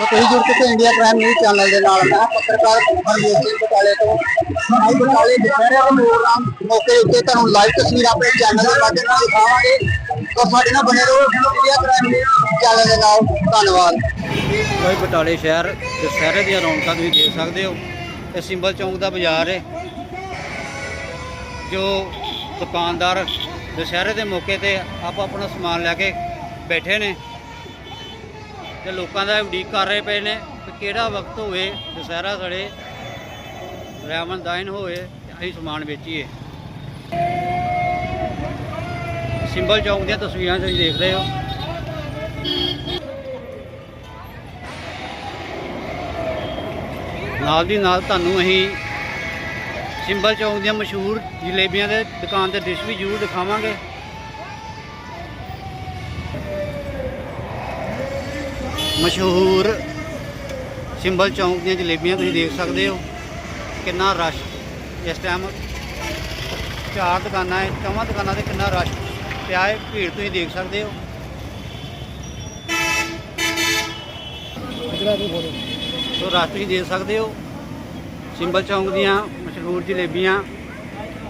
ਤਾਂ ਤੁਸੀਂ ਜੁੜ ਚੁੱਕੇ ਇੰਡੀਆ ਪ੍ਰਾਈਮ ਨਿਊਜ਼ ਚੈਨਲ ਦੇ ਨਾਲ ਮੈਂ, ਪੱਤਰਕਾਰ ਹਰਮੀਤ ਸਿੰਘ ਬਟਾਲੇ ਤੋਂ। ਅੱਜ ਬਟਾਲੇ ਦੁਪਹਿਰੇ ਦੇ ਪ੍ਰੋਗਰਾਮ ਮੌਕੇ ਉੱਤੇ ਤੁਹਾਨੂੰ ਲਾਈਵ ਤਸਵੀਰ ਆਪਣੇ ਚੈਨਲ ਦੇ ਮਾਧਿਅਮ ਨਾਲ ਦਿਖਾਵਾਂਗੇ। ਤਾਂ ਸਾਡੇ ਨਾਲ ਬਣੇ ਰਹੋ ਇੰਡੀਆ ਪ੍ਰਾਈਮ ਨਿਊਜ਼ ਚੈਨਲ ਦੇ ਨਾਲ। ਧੰਨਵਾਦ। ਕੋਈ ਬਟਾਲੇ ਸ਼ਹਿਰ ਦੁਸਹਿਰੇ ਦੀਆਂ ਰੌਣਕਾਂ ਤੁਸੀਂ ਦੇਖ ਸਕਦੇ ਹੋ। ਇਹ ਸਿੰਬਲ ਚੌਂਕ ਦਾ ਬਾਜ਼ਾਰ ਹੈ, ਜੋ ਦੁਕਾਨਦਾਰ ਦੁਸਹਿਰੇ ਦੇ ਮੌਕੇ ਤੇ ਆਪ ਆਪਣਾ ਸਮਾਨ ਲੈ ਕੇ ਬੈਠੇ ਨੇ। ਤੇ ਲੋਕਾਂ ਦਾ ਉਡੀਕ ਕਰ ਰਹੇ ਪਏ ਨੇ ਕਿ ਕਿਹੜਾ ਵਕਤ ਹੋਵੇ, ਦੁਸਹਿਰਾ ਸੜੇ ਰਹਿਮਨ ਦਾਇਨ ਹੋਵੇ, ਤੇ ਅਸੀਂ ਸਮਾਨ ਵੇਚੀਏ। ਸਿੰਬਲ ਚੌਂਕ ਦੀਆਂ ਤਸਵੀਰਾਂ ਤੁਸੀਂ ਦੇਖ ਰਹੇ ਹੋ। ਨਾਲ ਦੀ ਨਾਲ ਤੁਹਾਨੂੰ ਅਸੀਂ ਸਿੰਬਲ ਚੌਂਕ ਦੀਆਂ ਮਸ਼ਹੂਰ ਜਲੇਬੀਆਂ ਦੇ ਦੁਕਾਨ ਤੇ ਡਿਸ਼ ਵੀ ਜ਼ਰੂਰ ਦਿਖਾਵਾਂਗੇ। ਮਸ਼ਹੂਰ ਸਿੰਬਲ ਚੌਂਕ ਦੀਆਂ ਜਲੇਬੀਆਂ ਤੁਸੀਂ ਦੇਖ ਸਕਦੇ ਹੋ। ਕਿੰਨਾ ਰਸ਼ ਇਸ ਟਾਈਮ ਚਾਰ ਦੁਕਾਨਾਂ ਹੈ, ਚੌਵਾਂ ਦੁਕਾਨਾਂ ਤੇ ਕਿੰਨਾ ਰਸ਼। ਪਿਆ ਹੈ, ਭੀੜ ਤੁਸੀਂ ਦੇਖ ਸਕਦੇ ਹੋ। ਸੋ ਰਸ਼ ਤੁਸੀਂ ਦੇਖ ਸਕਦੇ ਹੋ। ਸਿੰਬਲ ਚੌਂਕ ਦੀਆਂ ਮਸ਼ਹੂਰ ਜਲੇਬੀਆਂ।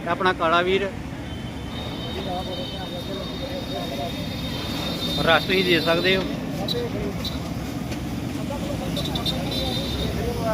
ਆਪਣਾ ਕਾਲਾ ਵੀਰ। ਰਸ਼ ਤੁਸੀਂ ਦੇਖ ਸਕਦੇ ਹੋ।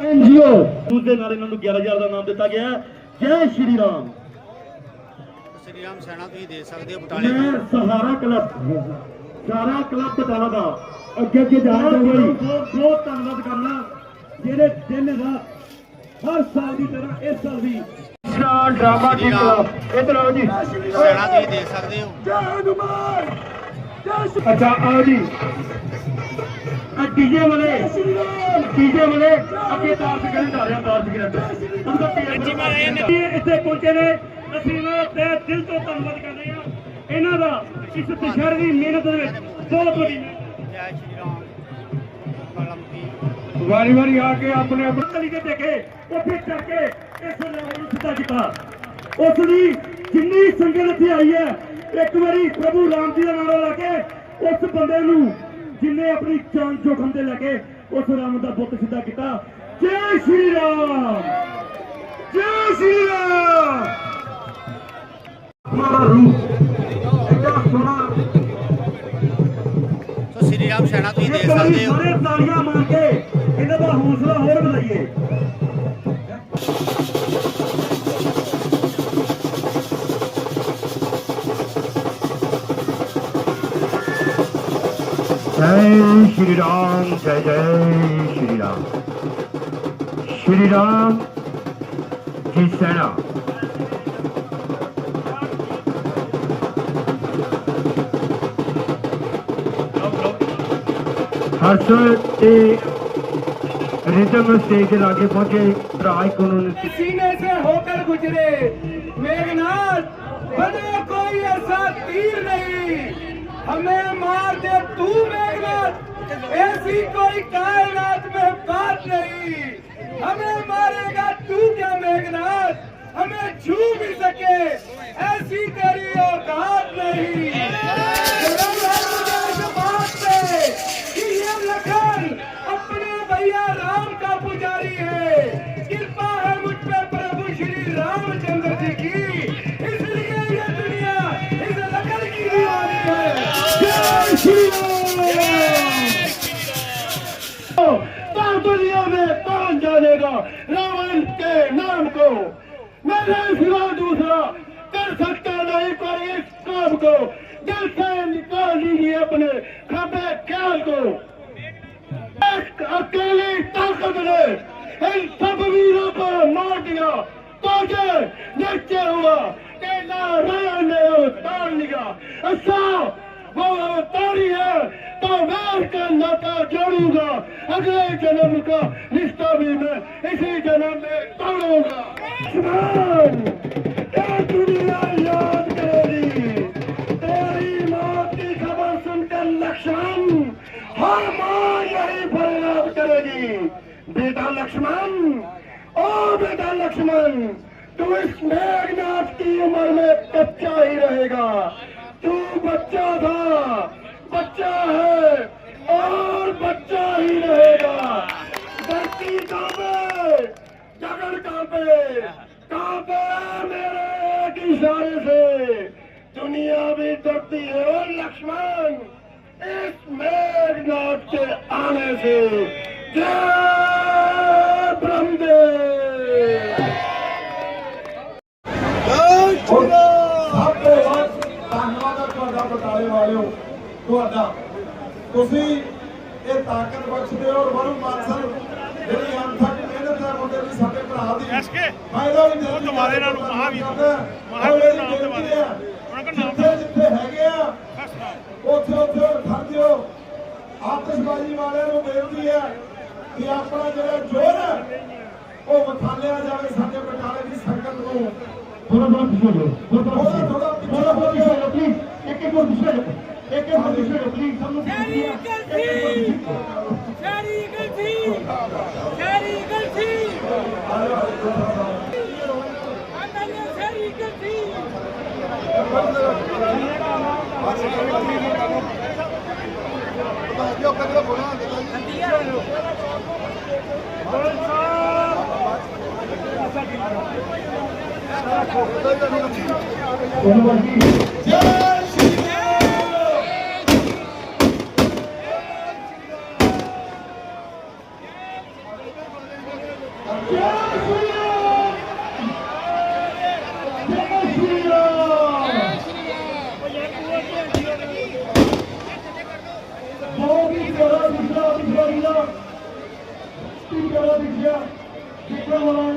ਐਨਜੀਓ। ਦੂਜੇ ਨਾਲ ਇਹਨਾਂ ਨੂੰ 11000 ਦਾ ਨਾਮ ਦਿੱਤਾ ਗਿਆ। ਜੈ ਸ਼੍ਰੀ ਰਾਮ। ਸ਼੍ਰੀ ਰਾਮ ਸੈਣਾ ਤੁਸੀਂ ਦੇ ਸਕਦੇ ਹੋ ਬਟਾਲੇ ਮੈਂ ਸਹਾਰਾ ਕਲੱਬ ਸਾਰਾ ਕਲੱਬ ਬਟਾਲਾ ਦਾ। ਅੱਗੇ ਅੱਗੇ ਜਾ ਰਿਹਾ ਬਈ। ਬਹੁਤ ਧੰਨਵਾਦ ਕਰਨਾ। ਜਿਹੜੇ ਦਿਨ ਰਾਤ ਹਰ ਸਾਲ ਦੀ ਤਰ੍ਹਾਂ ਇਸ ਸਾਲ ਵੀ। ਨਾਲ ਡਰਾਮਾ ਕੀਤਾ ਇਧਰ ਆਓ ਜੀ। ਸੈਣਾ ਤੁਸੀਂ ਦੇਖ ਸਕਦੇ ਹੋ। ਜੈ ਹਨੂਮਾਨ। ਆਓ ਜੀ। ਆ ਡੀਜੇ ਵਾਲੇ। ਡੀਜੇ ਵਾਲੇ। ਅੱਗੇ ਤਾਰ ਸਿਗਰਟ ਆ ਰਿਹਾ ਤਾਰ ਸਿਗਰਟ ਉਹਦਾ ਪੀਐਨਜੀ ਮਾਰੇ ਨੇ ਇੱਥੇ ਪਹੁੰਚੇ ਨੇ। ਅਸੀਂ ਇਹਨਾਂ ਦਾ ਦਿਲ ਤੋਂ ਧੰਨਵਾਦ ਕਰਦੇ ਹਾਂ। ਇਹਨਾਂ ਦਾ ਇਸ ਦੁਸ਼ਹਿਰੇ ਦੀ ਮਿਹਨਤ ਦੇ ਵਿੱਚ ਬਹੁਤ ਵੱਡੀ ਮਿਹਨਤ ਜੈ ਸ਼੍ਰੀ ਰਾਮ। ਵਾਰੀ ਵਾਰੀ ਆ ਕੇ ਆਪਣੇ ਆਪਣੇ ਕੇ ਦੇਖੇ ਉੱਥੇ ਚੱਕ ਕੇ ਇਸ ਲੈਵਲ ਨੂੰ ਸਿੱਧਾ ਕੀਤਾ। ਉਸ ਦੀ ਜਿੰਨੀ ਸੰਗਤ ਇੱਥੇ ਆਈ ਹੈ ਇੱਕ ਵਾਰੀ ਪ੍ਰਭੂ ਰਾਮ ਜੀ ਦਾ ਨਾਮ ਲਾ ਕੇ ਉਸ ਬੰਦੇ ਨੂੰ ਜਿਨੇ ਆਪਣੀ ਜਾਨ ਜੋਖਮ ਤੇ ਲੈ ਕੇ ਉਸ ਰਾਮ ਦਾ ਬੁੱਤ ਸਿੱਧਾ ਕੀਤਾ। ਜੈ ਸ਼੍ਰੀ ਰਾਮ! ਜੈ ਸ਼੍ਰੀ ਰਾਮ! ਹਮਾਰਾ ਰੂਪ ਐਡਾ ਸੋਹਣਾ ਸੋ ਸ੍ਰੀ ਰਾਮ ਸੈਨਾ ਤੁਸੀਂ ਦੇਖ ਸਕਦੇ ਹੋ। ਸਾਰੇ ਤਾਲੀਆਂ ਮਾਰ ਕੇ ਇਹਨਾਂ ਦਾ ਹੌਸਲਾ ਹੋਰ ਵਧਾਈਏ। جی شری رام जय जय श्री राम श्री राम की सेना ہر تے ریزم اسٹیج لاگے پہنچے راج کنون سینے سے ہو کر گزرے میگناتھ بنا کوئی ایسا تیر نہیں۔ ہمیں مار دے، تو محنت ایسی کوئی کائنات میں بات نہیں۔ ہمیں مارے گا تو کیا میگنات ہمیں چھو بھی سکے۔ ایسی تیری اوقات نہیں۔ بات کہ یہ لکھن اپنے بھیا رام کا پجاری ہے۔ जानेगा रावण के नाम को मेरे सिवा दूसरा कर सकता नहीं कोई इस काम को दिल से निकाल लीजिए अपने खबे ख्याल को अकेली ताकत ने इन सब वीरों को मार दिया। तुझे नीचे हुआ राय ने उतार लिया وہ تاری ہے، تو میر کا ناتا جوڑوں گا۔ اگلے جنم کا رشتہ بھی میں اسی جنم میں توڑوں گا۔ اسمان کیا دنیا یاد کرے گی جی، تیری موت کی خبر سن کر لکشمن، ہر ماں یہی فریاد کرے گی۔ بیٹا لکشمن، او بیٹا لکشمن، تو اس میگناٹ کی عمر میں کچا ہی رہے گا۔ تو بچہ تھا، بچہ ہے اور بچہ ہی رہے گا۔ دھرتی کعبے جگڑ کعبے کعبے میرے ایک اشارے سے۔ دنیا بھی ڈرتی ہے اور لکشمن اس میگ ناٹ کے آنے سے۔ جے برہم دیو۔ ਬਟਾਲੇ ਵਾਲਿਓ ਤੁਹਾਡਾ। ਤੁਸੀਂ ਇਹ ਤਾਕਤ ਬਖਸ਼ਦੇ ਹੋ ਵਰੁਣ ਮਾਨਸਰ ਜਿਹੜੀ ਅਣਥੱਕ ਮਿਹਨਤ ਹੈ ਮੁੰਡੇ ਦੀ ਸਾਡੇ ਭਰਾ ਦੀ ਫਾਇਦਾ ਵੀ ਦਿੰਦੀ ਤੁਹਾਡੇ ਨਾਲ ਮਹਾਵੀਰ ਮਹਾਵੀਰ ਦੇ ਬਾਰੇ ਉਹਨਾਂ ਦਾ ਨਾਮ ਜਿੱਥੇ ਹੈਗੇ ਆ ਉੱਥੇ ਉੱਥੇ ਖੜ ਜਿਓ। ਆਤਿਸ਼ਬਾਜ਼ੀ ਵਾਲਿਆਂ ਨੂੰ ਬੇਨਤੀ ਹੈ ਕਿ ਆਪਣਾ ਜਿਹੜਾ ਜੋਰ ਉਹ ਵਿਖਾਲਿਆ ਜਾਵੇ ਸਾਡੇ ਬਟਾਲੇ ਦੀ ਸੰਗਤ ਨੂੰ। ਥੋੜਾ ਬਹੁਤ ਪਿੱਛੇ ਹੋ ਜਾਓ ਥੋੜਾ ਬਹੁਤ ਪਿੱਛੇ ਹੋ ਜਾਓ। ਪਲੀਜ਼ ਇੱਕ ਹੋਰ ਦੂਸਰਾ ਜਪ ਇੱਕ ਹੋਰ ਦੂਸਰਾ ਜਪ ਜੀ ਸਭ ਨੂੰ ਸ਼ੈਰੀ ਇਗਲ ਸੀ ਸ਼ੈਰੀ ਇਗਲ ਸੀ ਸ਼ੈਰੀ ਇਗਲ ਸੀ ਆਨੰਦ ਸ਼ੈਰੀ ਇਗਲ ਸੀ ਜੋ ਕਦੇ ਬੋਲਾਂ ਦਿੱਤਾ ਬੋਲ ਸਾਹਿਬ ਉਹਨਾਂ ਦੀ ਜੈ তিন বেলা দেখিয়া বিক্রমণের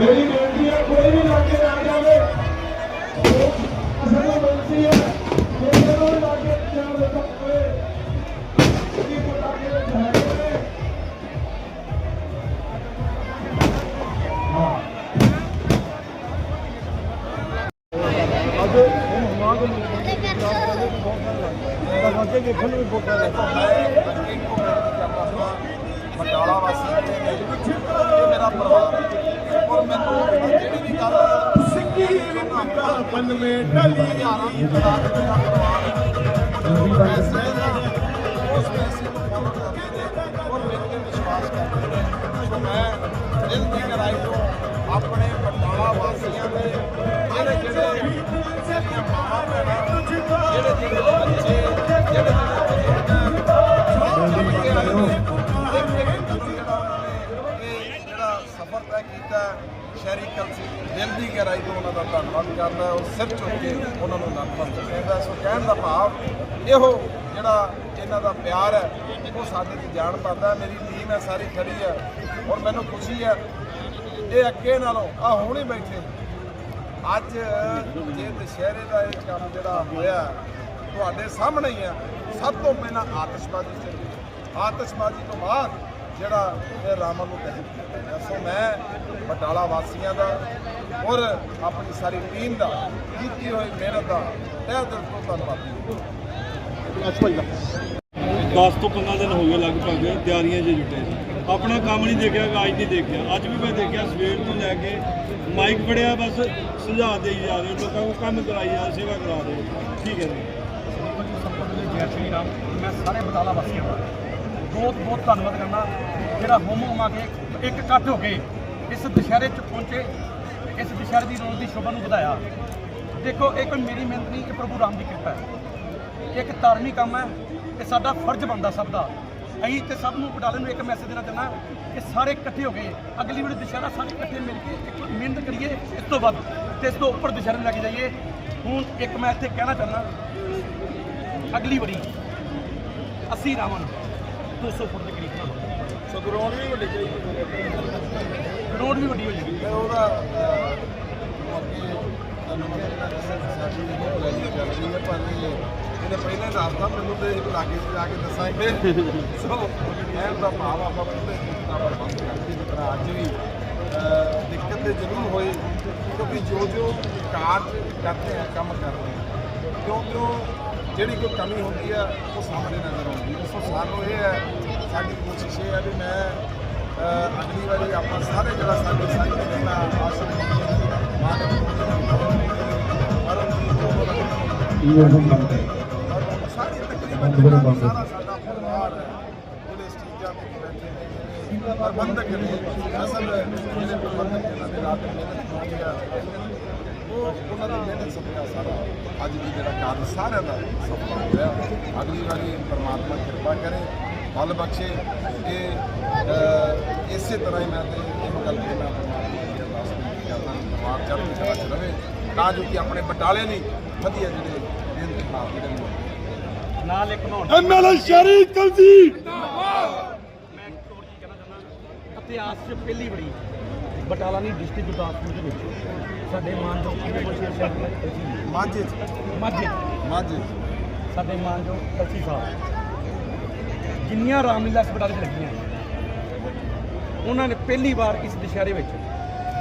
ਮੇਰੀ ਬੇਨਤੀ ਹੈ ਕੋਈ ਵੀ ਲਾਗੇ ਨਾ ਜਾਵੇ। ਅਸਲ ਵਿੱਚ ਬੇਨਤੀ ਹੈ ਜਿਹੜੇ ਨੂੰ ਲਾਗੇ ਜਾਵੇ ਤਾਂ ਜਿਹੜੀ ਕੋ ਲਾਗੇ ਵਿੱਚ ਹੈਗੇ ਨੇ ਬਟਾਲਾ ਵਾਸੀ ਇਹ ਮੇਰਾ ਪਰਿਵਾਰ ਹੈ। ਔਰ ਮੈਨੂੰ ਜਿਹੜੀ ਵੀ ਗੱਲ ਸਿੱਕੀ ਵਿਕਾ ਬਨਵੇਂ ਢਲੀ ਹਜ਼ਾਰਾਂ ਦੀ ਤਾਦਾਦ ਵਿੱਚ ਮੇਰਾ ਪਰਿਵਾਰ ਹੈ ਪੈਸੇ ਦਾ ਉਸ ਪੈਸੇ ਨੂੰ ਫੋਲੋ ਕਰਦੇ ਨੇ ਔਰ ਮੇਰੇ ਤੇ ਵਿਸ਼ਵਾਸ ਕਰਦੇ ਨੇ ਸੋ ਮੈਂ ਦਿਲ ਦੀ ਗਹਿਰਾਈ ਤੋਂ ਆਪਣੇ ਬਟਾਲਾ ਵਾਸੀਆਂ ਦੇ ਜਿਹੜੇ ਜਿਹੜੇ ਮੇਰੀਆਂ ਮਾਵਾਂ ਭੈਣਾਂ ਜਿਹੜੇ ਜਿਹੜੇ ਬੱਚੇ ਜਿਹੜੇ ਜਿਹੜੇ ਇਹ ਜਿਹੜਾ ਸਫ਼ਰ ਤੈਅ ਕੀਤਾ ਸ਼ਹਿਰੀ ਕਲਚਰ ਦਿਲ ਦੀ ਗਹਿਰਾਈ ਤੋਂ ਉਹਨਾਂ ਦਾ ਧੰਨਵਾਦ ਕਰਦਾ ਔਰ ਸਿਰ ਚੁੱਕ ਕੇ ਉਹਨਾਂ ਨੂੰ ਨਮਸਕਾਰ ਕਰਦਾ ਸੋ ਕਹਿਣ ਦਾ ਭਾਵ, ਇਹੋ ਜਿਹੜਾ ਇਹਨਾਂ ਦਾ ਪਿਆਰ ਹੈ, ਉਹ ਸਾਡੇ ਤੇ ਜਾਣ ਪਾਉਂਦਾ ਮੇਰੀ ਟੀਮ ਹੈ, ਸਾਰੀ ਖੜੀ ਹੈ ਔਰ ਮੈਨੂੰ ਖੁਸ਼ੀ ਹੈ। ਇਹ ਅੱਗੇ ਨਾਲੋਂ ਆ ਹੁਣ ਬੈਠੇ। ਅੱਜ ਜੇ ਦੁਸ਼ਹਿਰੇ ਦਾ ਇਹ ਕੰਮ ਜਿਹੜਾ ਹੋਇਆ, ਤੁਹਾਡੇ ਸਾਹਮਣੇ ਹੀ ਆ ਸਭ ਤੋਂ ਪਹਿਲਾਂ ਆਤਿਸ਼ਬਾਜ਼ੀ ਚੱਲੀ। ਆਤਿਸ਼ਬਾਜ਼ੀ ਤੋਂ ਬਾਅਦ ਜਿਹੜਾ ਇਹ ਰਾਮਨ ਨੂੰ ਦਹਨ ਕੀਤਾ ਗਿਆ। ਸੋ ਮੈਂ ਬਟਾਲਾ ਵਾਸੀਆਂ ਦਾ ਔਰ ਆਪਣੀ ਸਾਰੀ ਟੀਮ ਦਾ ਕੀਤੀ ਹੋਈ ਮਿਹਨਤ ਦਾ ਤਹਿ ਦਿਲ ਤੋਂ ਧੰਨਵਾਦੀ ਹਾਂ। 10 ਤੋਂ 15 ਦਿਨ ਹੋ ਗਏ ਲਗਭਗ ਤਿਆਰੀਆਂ 'ਚ ਜੁਟੇ ਸੀ ਆਪਣਾ ਕੰਮ ਨਹੀਂ ਦੇਖਿਆ ਅੱਜ ਨਹੀਂ ਦੇਖਿਆ। ਅੱਜ ਵੀ ਮੈਂ ਦੇਖਿਆ ਸਵੇਰ ਤੋਂ ਲੈ ਕੇ ਮਾਈਕ ਫੜਿਆ ਬਸ ਸੁਝਾਅ ਦੇਈ ਜਾ ਰਹੇ। ਲੋਕਾਂ ਨੂੰ ਕੰਮ ਕਰਾਈ ਜਾ ਸੇਵਾ ਕਰਾ ਰਹੇ। ਠੀਕ ਹੈ ਜੀ। ਜੈ ਸ਼੍ਰੀ ਰਾਮ। ਮੈਂ ਸਾਰੇ ਬਟਾਲਾ ਵਾਸੀਆਂ ਦਾ ਬਹੁਤ ਬਹੁਤ ਧੰਨਵਾਦ ਕਰਨਾ। ਜਿਹੜਾ ਹੋਮ ਹੋਮ ਆ ਕੇ ਇੱਕ ਇਕੱਠ ਹੋ ਕੇ ਇਸ ਦੁਸ਼ਹਿਰੇ 'ਚ ਪਹੁੰਚੇ, ਇਸ ਦੁਸ਼ਹਿਰੇ ਦੀ ਰੋਜ਼ ਦੀ ਸ਼ੋਭਾ ਨੂੰ ਵਧਾਇਆ। ਦੇਖੋ ਇਹ ਕੋਈ ਮੇਰੀ ਮਿਹਨਤ ਨਹੀਂ ਇਹ ਪ੍ਰਭੂ ਰਾਮ ਦੀ ਕਿਰਪਾ ਹੈ। ਇਹ ਇੱਕ ਧਾਰਮਿਕ ਕੰਮ ਹੈ, ਇਹ ਸਾਡਾ ਫਰਜ਼ ਬਣਦਾ ਸਭ ਦਾ। ਅਸੀਂ ਤੇ ਸਭ ਨੂੰ ਬਟਾਲੇ ਨੂੰ ਇੱਕ ਮੈਸੇਜ ਦੇਣਾ ਚਾਹੁੰਦਾ ਕਿ ਸਾਰੇ ਇਕੱਠੇ ਹੋ ਗਏ ਅਗਲੀ ਵਾਰੀ ਦੁਸ਼ਹਿਰਾ ਸਾਰੇ ਇਕੱਠੇ ਮਿਲ ਕੇ ਇੱਕ ਮਿਹਨਤ ਕਰੀਏ, ਇਸ ਤੋਂ ਵੱਧ ਤੇ ਇਸ ਤੋਂ ਉੱਪਰ ਦੁਸ਼ਹਿਰੇ ਲੈ ਕੇ ਜਾਈਏ। ਹੁਣ ਇੱਕ ਮੈਂ ਇੱਥੇ ਕਹਿਣਾ ਚਾਹੁੰਦਾ, ਅਗਲੀ ਵਾਰੀ 80 ਰਾਵਣ 200 ਫੁੱਟ ਦੇ ਕਰੀਬ ਬਣਾਉਣਾ ਸੋ ਗਰਾਊਂਡ ਵੀ ਵੱਡੀ ਚਾਹੀਦੀ ਰੋਡ ਵੀ ਵੱਡੀ ਹੋ ਜਾਏਗੀ। ਫਿਰ ਉਹਦਾ ਮੈਂ ਸਾਡੀ ਇਹ ਪਲੈਨਿੰਗ ਚੱਲ ਰਹੀ ਹੈ ਪਰ ਇਹ ਇਹਨੇ ਪਹਿਲਾਂ ਦੱਸਦਾ ਮੈਨੂੰ ਤੇ ਇਹ ਲਾਗੇ 'ਚ ਜਾ ਕੇ ਦੱਸਾਂਗੇ। ਸੋ ਕਹਿਣ ਦਾ ਭਾਵ ਆਪਾਂ ਪੂਰੇ ਕੀਤਾ ਪ੍ਰਬੰਧ ਕਰਦੇ ਤਰ੍ਹਾਂ ਅੱਜ ਵੀ ਦਿੱਕਤ ਤੇ ਜ਼ਰੂਰ ਹੋਈ ਕਿਉਂਕਿ ਜੋ ਜੋ ਕਾਰਜ ਕਰਦੇ ਆ ਕੰਮ ਕਰਦੇ ਕਿਉਂ ਕਿਉਂ ਜਿਹੜੀ ਕੋਈ ਕਮੀ ਹੁੰਦੀ ਆ ਉਹ ਸਾਹਮਣੇ ਨਜ਼ਰ ਆਉਂਦੀ ਹੈ ਸੋ ਸਾਨੂੰ ਇਹ ਹੈ ਸਾਡੀ ਕੋਸ਼ਿਸ਼ ਇਹ ਹੈ ਵੀ ਮੈਂ ਅਹ ਅਗਲੀ ਵਾਰੀ ਆਪਾਂ ਸਾਰੇ ਜਿਹੜਾ ਸਾਡੇ ਸਾਈਡ ਤੇ ਮੈਂ ਆਸ਼ਰ ਸਾਰੀ ਤਕਰੀਬਨ ਜਿਹੜਾ ਸਾਰਾ ਸਾਡਾ ਪਰਿਵਾਰ ਹੈ ਜਿਹੜੇ ਸਟੇਜਾਂ ਤੇ ਬੈਠੇ ਨੇ। ਪ੍ਰਬੰਧਕ ਨੇ ਅਸਲ ਜਿਹੜੇ ਪ੍ਰਬੰਧਕ ਇਹਨਾਂ ਦੇ ਰਾਤ ਮਿਹਨਤ ਕੀਤੀ ਆ। ਉਹ ਉਹਨਾਂ ਦੀ ਮਿਹਨਤ ਸਦਕਾ ਸਾਰਾ ਅੱਜ ਵੀ ਜਿਹੜਾ ਕਾਰਨ ਸਾਰਿਆਂ ਦਾ ਸਫਲ ਹੋਇਆ ਅਗਲੀ ਵਾਰੀ ਪਰਮਾਤਮਾ ਕਿਰਪਾ ਕਰੇ ਬਲ ਬਖਸ਼ੇ ਇਹ ਇਸੇ ਤਰ੍ਹਾਂ ਹੀ ਮੈਂ ਤੇ ਇਹੋ ਗੱਲ ਕਹਿਣਾ ਪਰਮਾਤਮਾ ਦੀ ਅਰਦਾਸ ਕਰਦਾ ਪਰਿਵਾਰ ਚੜ੍ਹਦੀ ਕਲਾ ਚ ਰਵੇ ਤਾਂ ਜੋ ਕਿ ਆਪਣੇ ਬਟਾਲੇ ਨਹੀਂ ਵਧੀਆ ਜਿਹੜੇ ਮਿਹਨਤ ਨਾਲ ਜਿਹੜੇ ਨੇ ਨਾਲ ਇੱਕ ਬਣਾਉਣ ਐਮਐਲਏ ਸ਼ਹਿਰੀ ਕਲਸੀ ਮੈਂ ਇੱਕ ਹੋਰ ਕੀ ਕਹਿਣਾ ਚਾਹੁੰਦਾ। ਇਤਿਹਾਸ 'ਚ ਪਹਿਲੀ ਵਾਰੀ ਬਟਾਲਾ ਨਹੀਂ ਡਿਸਟ੍ਰਿਕਟ ਗੁਰਦਾਸਪੁਰ ਦੇ ਵਿੱਚ। ਸਾਡੇ ਮਾਨਯੋਗ ਕਮਿਸ਼ਨਰ ਸਾਹਿਬ ਮਾਝੇ। ਮਾਝੇ ਮਾਝੇ ਸਾਡੇ ਮਾਨਯੋਗ ਕਲਸੀ ਸਾਹਿਬ। ਜਿੰਨੀਆਂ ਰਾਮਲੀਲਾ ਇਸ ਬਟਾਲੇ 'ਚ ਲੱਗੀਆਂ ਉਹਨਾਂ ਨੇ ਪਹਿਲੀ ਵਾਰ ਇਸ ਦੁਸ਼ਹਿਰੇ ਵਿੱਚ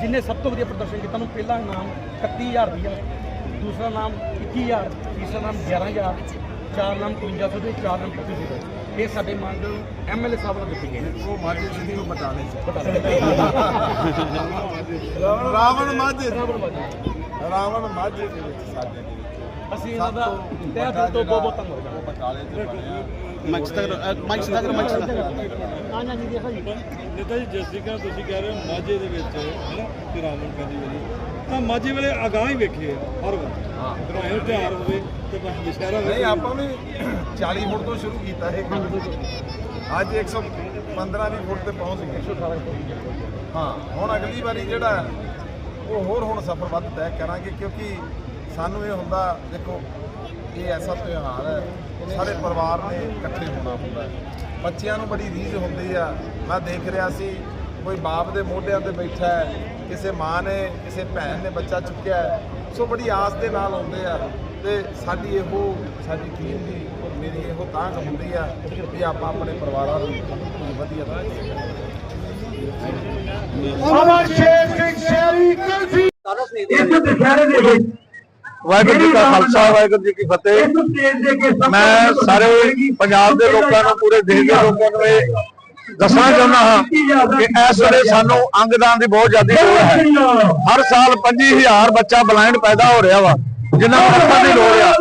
ਜਿਨੇ ਸਭ ਤੋਂ ਵਧੀਆ ਪ੍ਰਦਰਸ਼ਨ ਕੀਤਾ ਉਹਨੂੰ ਪਹਿਲਾ ਇਨਾਮ 31000 ਰੁਪਇਆ ਦੂਸਰਾ ਨਾਮ 21000 ਤੀਸਰਾ ਨਾਮ 11000 ਚਾਰ ਨਾਮ 5300 ਤੇ ਚਾਰ ਨਾਮ 2500 ਇਹ ਸਾਡੇ ਮਾਨਯੋਗ ਐਮਐਲਏ ਸਾਹਿਬ ਨੂੰ ਦਿੱਤੇ ਗਏ ਨੇ ਉਹ ਮਾਝੇ ਨਹੀਂ ਉਹ ਬਟਾਲੇ ਚ ਰਾਵਣ ਮਾਝੇ। ਰਾਵਣ ਮਾਝੇ ਦੇ। ਵਿੱਚ ਸਾਡੇ ਦੇ ਵਿੱਚ। ਅਸੀਂ ਇਹਨਾਂ ਦਾ ਤਹਿ ਦਿਲ ਤੋਂ ਬਹੁਤ ਬਹੁਤ ਧੰਨਵਾਦ ਉਹ ਬਟਾਲੇ ਚ ਬਣਿਆ। ਨੇਤਾ ਜੀ ਜਿਸ ਤਰੀਕੇ ਤੁਸੀਂ ਕਹਿ ਰਹੇ ਹੋ ਮਾਝੇ ਦੇ ਵਿੱਚ ਹੈ ਨਾ ਕਿ ਰਾਵਣ ਵਾਰੀ ਤਾਂ ਮਾਝੇ ਵੇਲੇ ਅਗਾਂਹ ਹੀ ਵੇਖੇ ਆ ਹਰ ਵਾਰ। ਭਾਵੇਂ ਤਿਉਹਾਰ ਹੋਵੇ ਤੇ ਬਸ ਦੁਸ਼ਹਿਰਾ ਹੋਵੇ ਨਹੀਂ, ਆਪਾਂ ਵੀ 40 ਫੁੱਟ ਤੋਂ ਸ਼ੁਰੂ ਕੀਤਾ ਇਹ ਅੱਜ 115 20 ਫੁੱਟ ਤੇ ਪਹੁੰਚ ਗਏ। ਹਾਂ, ਹੁਣ ਅਗਲੀ ਵਾਰੀ ਜਿਹੜਾ ਉਹ ਹੋਰ ਹੁਣ ਸਫ਼ਰ ਵੱਧ ਤੈਅ ਕਰਾਂਗੇ, ਕਿਉਂਕਿ ਸਾਨੂੰ ਇਹ ਹੁੰਦਾ, ਦੇਖੋ, ਇਹ ਐਸਾ ਤਿਉਹਾਰ ਹੈ, ਸਾਰੇ ਪਰਿਵਾਰ ਨੇ ਇਕੱਠੇ ਹੋਣਾ ਹੁੰਦਾ ਬੱਚਿਆਂ ਨੂੰ ਬੜੀ ਰੀਝ ਹੁੰਦੀ ਆ। ਮੈਂ ਦੇਖ ਰਿਹਾ ਸੀ, ਕੋਈ ਬਾਪ ਦੇ ਮੋਢਿਆਂ ਤੇ ਬੈਠਾ ਹੈ, ਕਿਸੇ ਮਾਂ ਨੇ, ਕਿਸੇ ਭੈਣ ਨੇ ਬੱਚਾ ਚੁੱਕਿਆ ਸੋ ਬੜੀ ਆਸ ਦੇ ਨਾਲ ਆਉਂਦੇ ਆ। ਤੇ ਸਾਡੀ ਇਹੋ ਸਾਡੀ ਟੀਮ ਦੀ ਮੇਰੀ ਇਹੋ ਤਾਂਘ ਹੁੰਦੀ ਆ ਵੀ ਆਪਾਂ ਆਪਣੇ ਪਰਿਵਾਰਾਂ ਨੂੰ ਵਧੀਆ ਵਿੱਚ ਵਾਹਿਗੁਰੂ ਜੀ ਕਾ ਖਾਲਸਾ ਵਾਹਿਗੁਰੂ ਜੀ ਕੀ ਫਤਿਹ। ਕੇ ਮੈਂ ਸਾਰੇ ਪੰਜਾਬ ਦੇ ਲੋਕਾਂ ਨੂੰ ਪੂਰੇ ਦੇਸ਼ ਦੇ ਲੋਕਾਂ ਨੂੰ ਇਹ ਦੱਸਣਾ ਚਾਹੁੰਦਾ ਹਾਂ ਕਿ ਇਸ ਵੇਲੇ ਸਾਨੂੰ ਅੰਗਦਾਨ ਦੀ ਬਹੁਤ ਜ਼ਿਆਦਾ ਲੋੜ ਹੈ। ਹਰ ਸਾਲ 25000 ਬੱਚਾ ਬਲਾਈਂਡ ਪੈਦਾ ਹੋ ਰਿਹਾ ਵਾ। ਜਿੰਨਾ ਨੂੰ ਦੀ ਲੋੜ ਆ।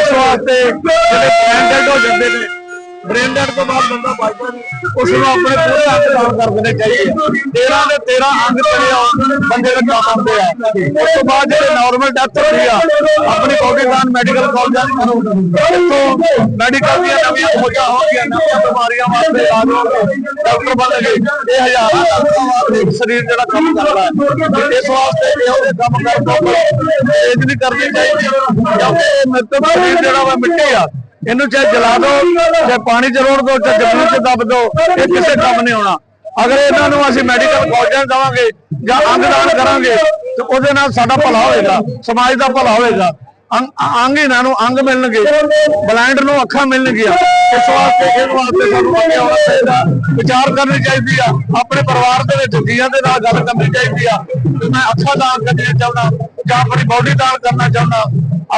ਇਸ ਵਾਸਤੇ ਜਿਹੜੇ ਬ੍ਰੇਨ ਡੈਡ ਹੋ ਜਾਂਦੇ ਨੇ ਬ੍ਰੇਨ ਡੈਡ ਤੋਂ ਬਾਅਦ ਬੰਦਾ ਬਚਦਾ ਨਹੀਂ ਉਸ ਨੂੰ ਆਪਣੇ ਪੂਰੇ ਅੰਗ ਦਾਨ ਕਰ ਦੇਣੇ ਚਾਹੀਦੇ 13 ਦੇ 13 ਅੰਗ ਜਿਹੜੇ ਬੰਦੇ ਦੇ ਕੰਮ ਆਉਂਦੇ ਆ। ਉਸ ਤੋਂ ਬਾਅਦ ਜਿਹੜੇ ਨਾਰਮਲ ਡੈਥ ਹੁੰਦੀ ਆ, ਆਪਣੀ ਬੋਡੀ ਮੈਡੀਕਲ ਕਾਲਜਾਂ ਚ ਇੱਥੋਂ ਮੈਡੀਕਲ ਦੀਆਂ ਨਵੀਆਂ ਖੋਜਾਂ ਹੋਣਗੀਆਂ ਨਵੀਆਂ ਬਿਮਾਰੀਆਂ ਵਾਸਤੇ ਆ ਡਾਕਟਰ ਬਣਨਗੇ ਇਹ ਹਜ਼ਾਰਾਂ ਡਾਕਟਰਾਂ ਵਾਸਤੇ ਸਰੀਰ ਜਿਹੜਾ ਕੰਮ ਕਰਦਾ ਹੈ। ਇਸ ਵਾਸਤੇ ਇਹੋ ਜਿਹੇ ਕੰਮ ਕਰਦਾ ਇਹ ਨਹੀਂ ਕਰਨੀ ਚਾਹੀਦੀ, ਕਿਉਂਕਿ ਇਹ ਮਰਤਬ ਜਿਹੜਾ ਵਾ ਮਿੱਟੀ ਆ। ਇਹਨੂੰ ਚਾਹੇ ਜਲਾ ਦਿਓ ਚਾਹੇ ਪਾਣੀ ਚ ਰੋੜ ਦਿਓ ਚਾਹੇ ਜ਼ਮੀਨ ਚ ਦੱਬ ਦਿਓ ਇਹ ਕਿਸੇ ਕੰਮ ਨਹੀਂ ਆਉਣਾ ਅਗਰ ਇਹਨਾਂ ਨੂੰ ਅਸੀਂ ਮੈਡੀਕਲ ਕਾਲਜਾਂ ਦੇਵਾਂਗੇ ਜਾਂ ਅੰਗਦਾਨ ਕਰਾਂਗੇ, ਤੇ ਉਹਦੇ ਨਾਲ ਸਾਡਾ ਭਲਾ ਹੋਏਗਾ, ਸਮਾਜ ਦਾ ਭਲਾ ਹੋਏਗਾ। ਅੰਗ ਇਹਨਾਂ ਨੂੰ ਅੰਗ ਮਿਲਣਗੇ ਬਲਾਈਂਡ ਨੂੰ ਅੱਖਾਂ ਮਿਲਣਗੀਆਂ ਇਸ ਵਾਸਤੇ ਇਸ ਵਾਸਤੇ ਸਾਨੂੰ ਅੱਗੇ ਆਉਣਾ ਚਾਹੀਦਾ ਵਿਚਾਰ ਕਰਨੀ ਚਾਹੀਦੀ ਆ। ਆਪਣੇ ਪਰਿਵਾਰ ਦੇ ਵਿੱਚ ਜੀਆਂ ਦੇ ਨਾਲ ਗੱਲ ਕਰਨੀ ਚਾਹੀਦੀ ਆ। ਕਿ ਮੈਂ ਅੱਖਾਂ ਦਾਨ ਕਰਨੀਆਂ ਚਾਹੁੰਦਾ। ਜਾਂ ਆਪਣੀ ਬੋਡੀ ਦਾਨ ਕਰਨਾ ਚਾਹੁੰਦਾ।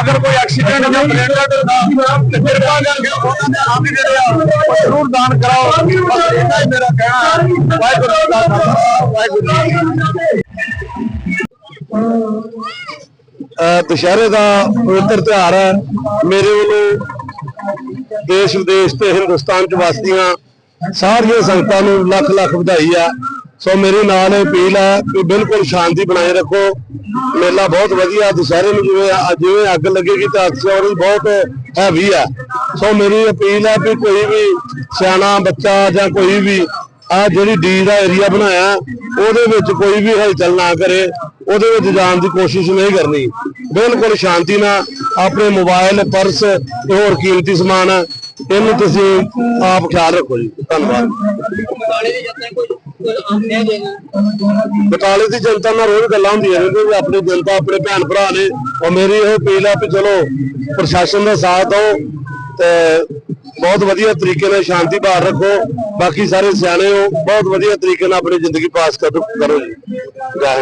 ਅਗਰ ਕੋਈ ਐਕਸੀਡੈਂਟ ਜਾਂ ਬਲੈਂਡਰ ਹੁੰਦਾ ਤੇ ਕਿਰਪਾ ਕਰਕੇ ਉਹਨਾਂ ਦੇ ਅੰਗ ਜਿਹੜੇ ਆ, ਉਹ ਜ਼ਰੂਰ ਦਾਨ ਕਰਾਓ। ਬਸ ਇੰਨਾ ਹੀ ਮੇਰਾ ਕਹਿਣਾ ਵਾਹਿਗੁਰੂ ਜੀ ਵਾਹਿਗੁਰੂ ਦੁਸ਼ਹਿਰੇ ਦਾ ਪਵਿੱਤਰ ਤਿਉਹਾਰ ਹੈ। ਮੇਰੇ ਵੱਲੋਂ ਦੇਸ਼ ਵਿਦੇਸ਼ ਤੇ ਹਿੰਦੁਸਤਾਨ ਚ ਵਸਦੀਆਂ ਸਾਰੀਆਂ ਸੰਗਤਾਂ ਨੂੰ ਲੱਖ ਲੱਖ ਵਧਾਈ ਆ। ਸੋ ਮੇਰੇ ਨਾਲ ਅਪੀਲ ਹੈ ਕਿ ਬਿਲਕੁਲ ਸ਼ਾਂਤੀ ਬਣਾਏ ਰੱਖੋ। ਮੇਲਾ ਬਹੁਤ ਵਧੀਆ ਦੁਸ਼ਹਿਰੇ ਨੂੰ ਜਿਵੇਂ ਜਿਵੇਂ ਅੱਗ ਲੱਗੇਗੀ ਤਾਂ ਅਕਸਰ ਬਹੁਤ ਹੈਵੀ ਆ। ਸੋ ਮੇਰੀ ਅਪੀਲ ਹੈ ਕਿ ਕੋਈ ਵੀ ਸਿਆਣਾ ਬੱਚਾ ਜਾਂ ਕੋਈ ਵੀ ਆ ਜਿਹੜੀ ਡੀ ਦਾ ਏਰੀਆ ਬਣਾਇਆ, ਉਹਦੇ ਵਿੱਚ ਕੋਈ ਵੀ ਹਲਚਲ ਨਾ ਕਰੇ। ਉਹਦੇ ਵਿੱਚ ਜਾਣ ਦੀ ਕੋਸ਼ਿਸ਼ ਨਹੀਂ ਕਰਨੀ। ਬਿਲਕੁਲ ਸ਼ਾਂਤੀ ਨਾਲ ਆਪਣੇ ਮੋਬਾਈਲ ਪਰਸ ਤੇ ਹੋਰ ਕੀਮਤੀ ਸਮਾਨ ਇਹਨੂੰ ਤੁਸੀਂ ਆਪ ਖਿਆਲ ਰੱਖੋ ਜੀ। ਧੰਨਵਾਦ। ਬਟਾਲੇ ਦੀ ਜਨਤਾ ਨਾਲ ਰੋਜ਼ ਗੱਲਾਂ ਹੁੰਦੀਆਂ ਨੇ ਕਿ ਆਪਣੀ ਜਨਤਾ ਆਪਣੇ ਭੈਣ ਭਰਾ ਨੇ ਔਰ ਮੇਰੀ ਇਹ ਅਪੀਲ ਹੈ ਕਿ ਚਲੋ ਪ੍ਰਸ਼ਾਸਨ ਦਾ ਸਾਥ ਦਿਓ ਤੇ ਬਹੁਤ ਵਧੀਆ ਤਰੀਕੇ ਨਾਲ ਸ਼ਾਂਤੀ ਬਾਹਰ ਰੱਖੋ। ਬਾਕੀ ਸਾਰੇ ਸਿਆਣੇ ਹੋ, ਬਹੁਤ ਵਧੀਆ ਤਰੀਕੇ ਨਾਲ ਆਪਣੀ ਜ਼ਿੰਦਗੀ ਪਾਸ ਕਰੋ ਕਰੋ ਜੀ। ਜੈ